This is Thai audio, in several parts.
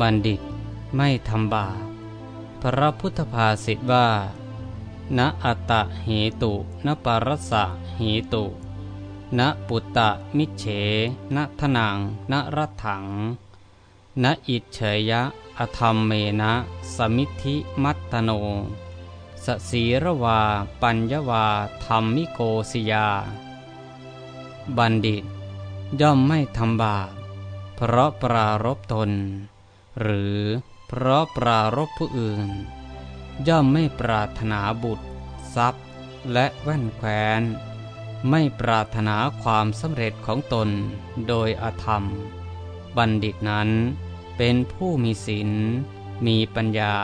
บัณฑิตไม่ทำบาปพระพุทธภาษิตว่า ณอัตตะเหตุนปรสสะเหตุณปุตตะมิเฉณทนังณรัถังณอิจเฉยะ อธรรมเมนะ สมิธิมัตตโน สสีระวา ปัญญวา ธรรมิโกสิยา บัณฑิต ย่อมไม่ทำบาปเพราะปรารบตน หรือเพราะปรารบผู้อื่น ย่อมไม่ปรารถนาบุตร ทรัพย์ และแว่นแคว้น ไม่ปรารถนาความสำเร็จของตนโดยอธรรม บัณฑิตนั้นเป็นผู้มีศีลมีปัญญา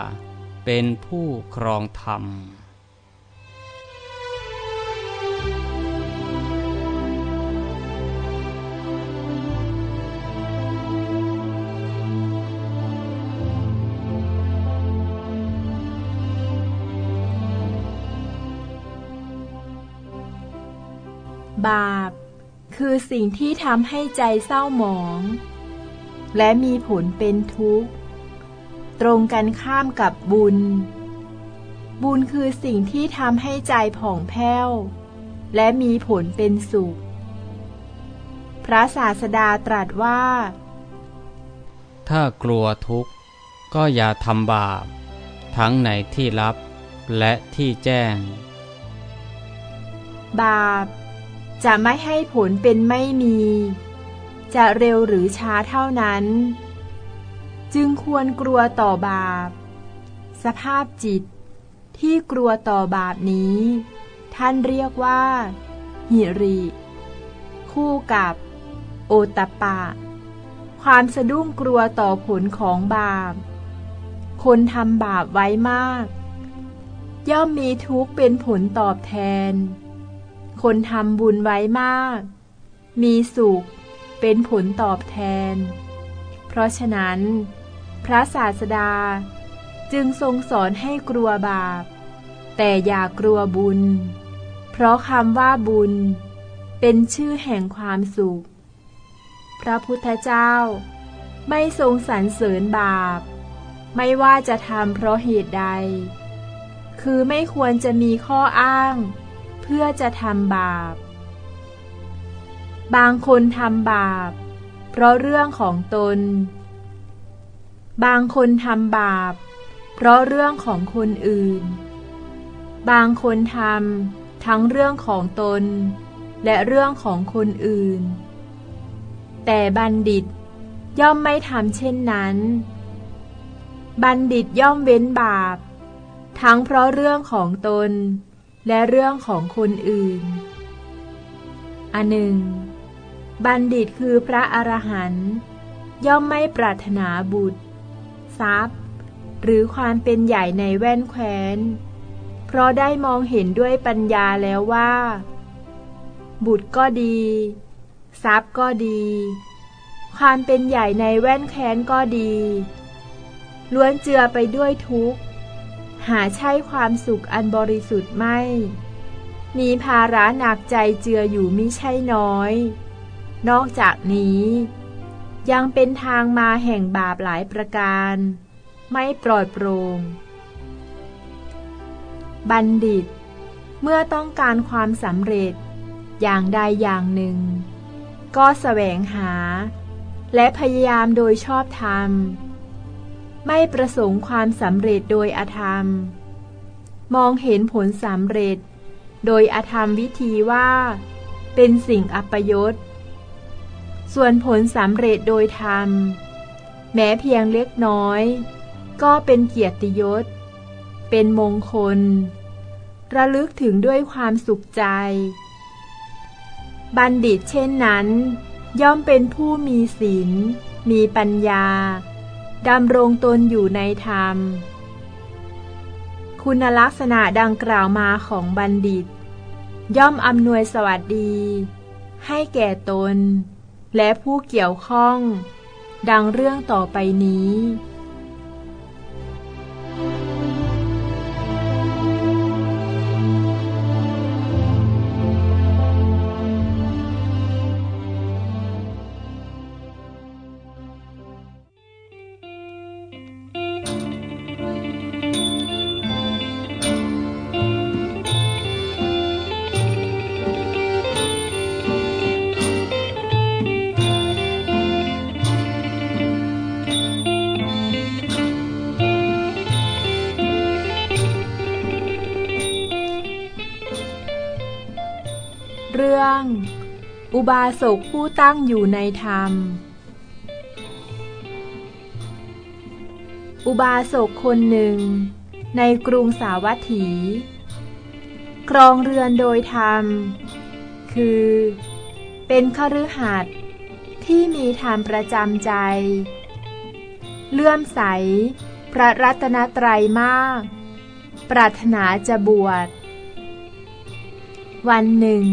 เป็นผู้ครองธรรม บาป คือสิ่งที่ทำให้ใจเศร้าหมอง และมีผลเป็นทุกข์ ตรงกันข้ามกับบุญ บุญคือสิ่งที่ทำให้ใจผ่องแผ้ว และมีผลเป็นสุข พระศาสดาตรัสว่า ถ้ากลัวทุกข์ ก็อย่าทำบาป ทั้งในที่ลับและที่แจ้ง บาป จะไม่ให้ผลเป็นไม่มี จะเร็วหรือช้าเท่านั้น จึงควรกลัวต่อบาป สภาพจิตที่กลัวต่อบาปนี้ ท่านเรียกว่า หิริ คู่กับ โอตปปะความสะดุ้งกลัวต่อผลของบาป คนทำบาปไว้มาก ย่อมมีทุกข์เป็นผลตอบแทน คนทำบุญไว้มาก มีสุขเป็นผลตอบแทน เพราะฉะนั้น พระศาสดาจึงทรงสอนให้กลัวบาป แต่อย่ากลัวบุญ เพราะคำว่าบุญ เป็นชื่อแห่งความสุข พระพุทธเจ้าไม่ทรงสรรเสริญบาป ไม่ว่าจะทำเพราะเหตุใด คือไม่ควรจะมีข้ออ้าง เพื่อจะทำบาป บางคนทำบาป เพราะเรื่องของตน บางคนทำบาป เพราะเรื่องของคนอื่น บางคนทำทั้งเรื่องของตน และเรื่องของคนอื่น แต่บัณฑิตย่อมไม่ทำเช่นนั้น บัณฑิตย่อมเว้นบาป ทั้งเพราะเรื่องของตน และเรื่องของคนอื่น อันหนึ่ง บัณฑิตคือพระอรหันต์ย่อมไม่ปรารถนาบุตร ทรัพย์ หรือความเป็นใหญ่ในแว่นแคว้น เพราะได้มองเห็นด้วยปัญญาแล้วว่า บุตรก็ดี ทรัพย์ก็ดี ความเป็นใหญ่ในแว่นแค้นก็ดี ล้วนเจือไปด้วยทุกข์ หาใช่ความสุขอันบริสุทธิ์ไม่ มีภาระหนักใจเจืออยู่มิใช่น้อย นอกจากนี้ ยังเป็นทางมาแห่งบาปหลายประการ ไม่ปลอดโปร่งบัณฑิต เมื่อต้องการความสำเร็จ อย่างใดอย่างหนึ่ง ก็แสวงหา และพยายามโดยชอบธรรม ไม่ประสงค์ความสำเร็จโดยอธรรม มองเห็นผลสำเร็จ โดยอธรรมวิธีว่า เป็นสิ่งอัปยศ ส่วนผลสำเร็จโดยธรรม แม้เพียงเล็กน้อย ก็เป็นเกียรติยศ เป็นมงคล ระลึกถึงด้วยความสุขใจ บัณฑิตเช่นนั้น ย่อมเป็นผู้มีศีลมีปัญญา ดำรงตนอยู่ในธรรม คุณลักษณะดังกล่าวมาของบัณฑิต ย่อมอำนวยสวัสดี ให้แก่ตน และผู้เกี่ยวข้อง ดังเรื่องต่อไปนี้ บาสกผู้ตั้งอยู่ในธรรม อุบาสกคนหนึ่ง ในกรุงสาวัตถี ครองเรือนโดยธรรม คือ เป็นคฤหัสที่มีธรรมประจำใจ เลื่อมใส พระรัตนตรัยมาก ปรารถนาจะบวช วันหนึ่ง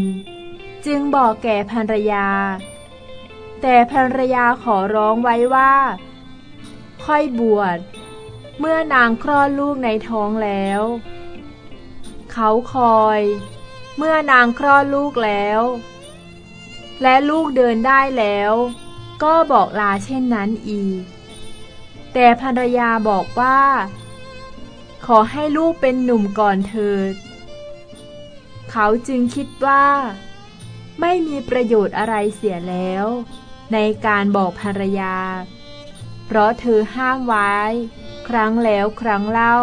จึงบอกแก่ภรรยา แต่ภรรยาขอร้องไว้ว่า ค่อยบวช เมื่อนางคลอดลูกในท้องแล้ว เขาคอย เมื่อนางคลอดลูกแล้ว และลูกเดินได้แล้ว ก็บอกลาเช่นนั้นอีก แต่ภรรยาบอกว่า ขอให้ลูกเป็นหนุ่มก่อนเถิด เขาจึงคิดว่า ไม่มีประโยชน์อะไรเสียแล้ว ในการบอกภรรยา เพราะเธอห้ามไว้ ครั้งแล้วครั้งเล่า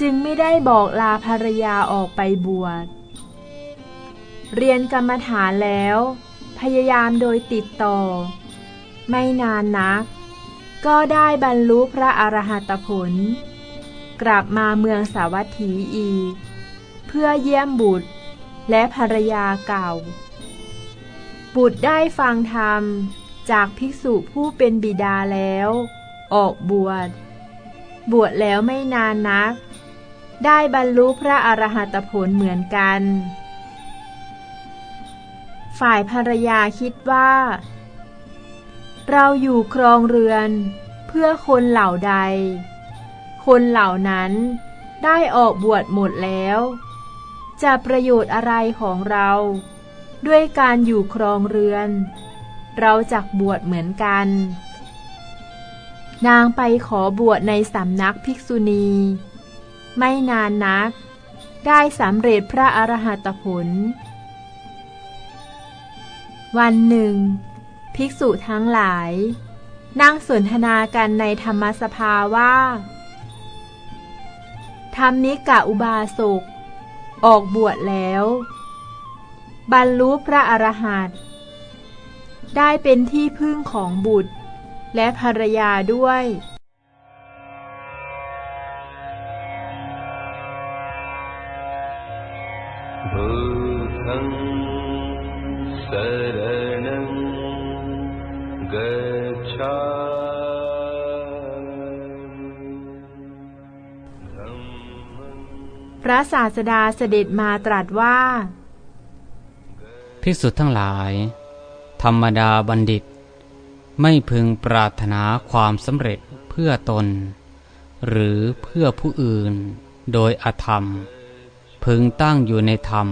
จึงไม่ได้บอกลาภรรยาออกไปบวชเรียนกรรมฐานแล้ว พยายามโดยติดต่อ ไม่นานนัก ก็ได้บรรลุพระอรหัตผล กลับมาเมืองสาวัตถีอีก เพื่อเยี่ยมบุตร และภรรยาเก่า บุตรได้ฟังธรรมจากภิกษุผู้เป็นบิดาแล้ว ออกบวช บวชแล้วไม่นานนัก ได้บรรลุพระอรหัตผลเหมือนกัน ฝ่ายภรรยาคิดว่า เราอยู่ครองเรือนเพื่อคนเหล่าใด คนเหล่านั้นได้ออกบวชหมดแล้ว จะประโยชน์อะไรของเรา ด้วยการอยู่ครองเรือน เราจักบวชเหมือนกัน นางไปขอบวชในสำนักภิกษุณี ไม่นานนัก ได้สำเร็จพระอรหัตผล วันหนึ่ง ภิกษุทั้งหลาย นั่งสนทนากันในธรรมสภาว่าธรรมนิกะอุบาสก ออกบวชแล้ว บรรลุพระอรหันต์ได้เป็นที่พึ่งของบุตร และภรรยาด้วย พระศาสดาเสด็จมาตรัสว่า ภิกษุทั้งหลาย ธรรมดาบัณฑิต ไม่พึงปรารถนาความสำเร็จเพื่อตน หรือเพื่อผู้อื่น โดยอธรรม พึงตั้งอยู่ในธรรม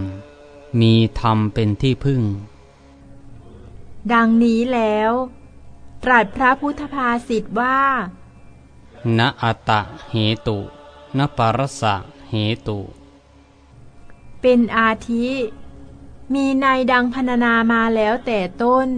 มีธรรมเป็นที่พึ่ง ดังนี้แล้ว ตรัสพระพุทธภาษิตว่า ณอัตตะเหตุ นปรสสะ เหตุ เป็นอาทิ มีในดังพรรณนามาแล้วแต่ต้น